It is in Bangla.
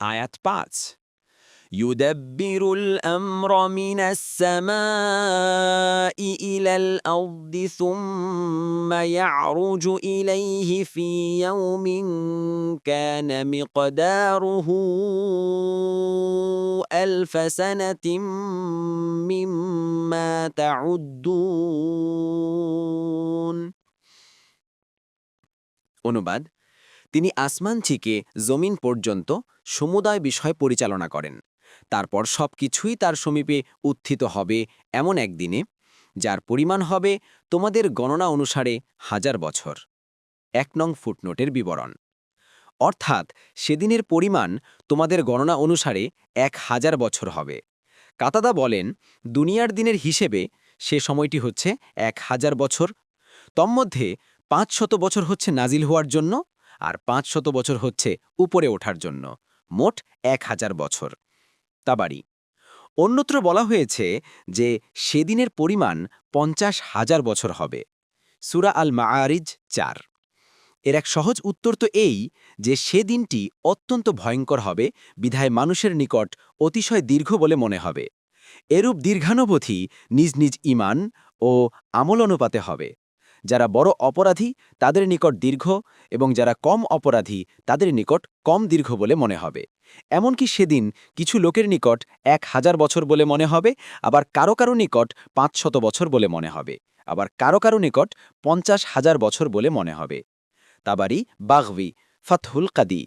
আয়াত পাঁচ يدبر الأمر من السماء إلى الأرض ثم يعرج إليه في يوم كان مقداره ألف سنة مما تعدون অনুবাদ তিনি আসমান থেকে জমিন পর্যন্ত সমুদায় বিষয় পরিচালনা করেন। তারপর সব কিছুই তার সমীপে উত্থিত হবে এমন একদিনে, যার পরিমাণ হবে তোমাদের গণনা অনুসারে হাজার বছর। এক নং ফুটনোটের বিবরণ। অর্থাৎ সেদিনের পরিমাণ তোমাদের গণনা অনুসারে এক হাজার বছর হবে। কাতাদা বলেন, দুনিয়ার দিনের হিসেবে সে সময়টি হচ্ছে এক হাজার বছর। তন্মধ্যে পাঁচ শত বছর হচ্ছে নাজিল হওয়ার জন্য আর পাঁচ শত বছর হচ্ছে উপরে ওঠার জন্য। মোট এক হাজার বছর। তাবারি অন্যত্র বলা হয়েছে যে সেদিনের পরিমাণ পঞ্চাশ হাজার বছর হবে। সুরা আল মাআরিজ চার। এর এক সহজ উত্তর তো এই যে সে দিনটি অত্যন্ত ভয়ঙ্কর হবে, বিধায় মানুষের নিকট অতিশয় দীর্ঘ বলে মনে হবে। এরূপ দীর্ঘানুবধি নিজ নিজ ইমান ও আমল অনুপাতে হবে। যারা বড় অপরাধী, তাদের নিকট দীর্ঘ এবং যারা কম অপরাধী, তাদের নিকট কম দীর্ঘ বলে মনে হবে। এমনকি সেদিন কিছু লোকের নিকট এক হাজার বছর বলে মনে হবে, আবার কারও কারও নিকট পাঁচ শত বছর বলে মনে হবে, আবার কারও কারও নিকট পঞ্চাশ হাজার বছর বলে মনে হবে। তাবারি বাঘবি ফাতহুল কাদি।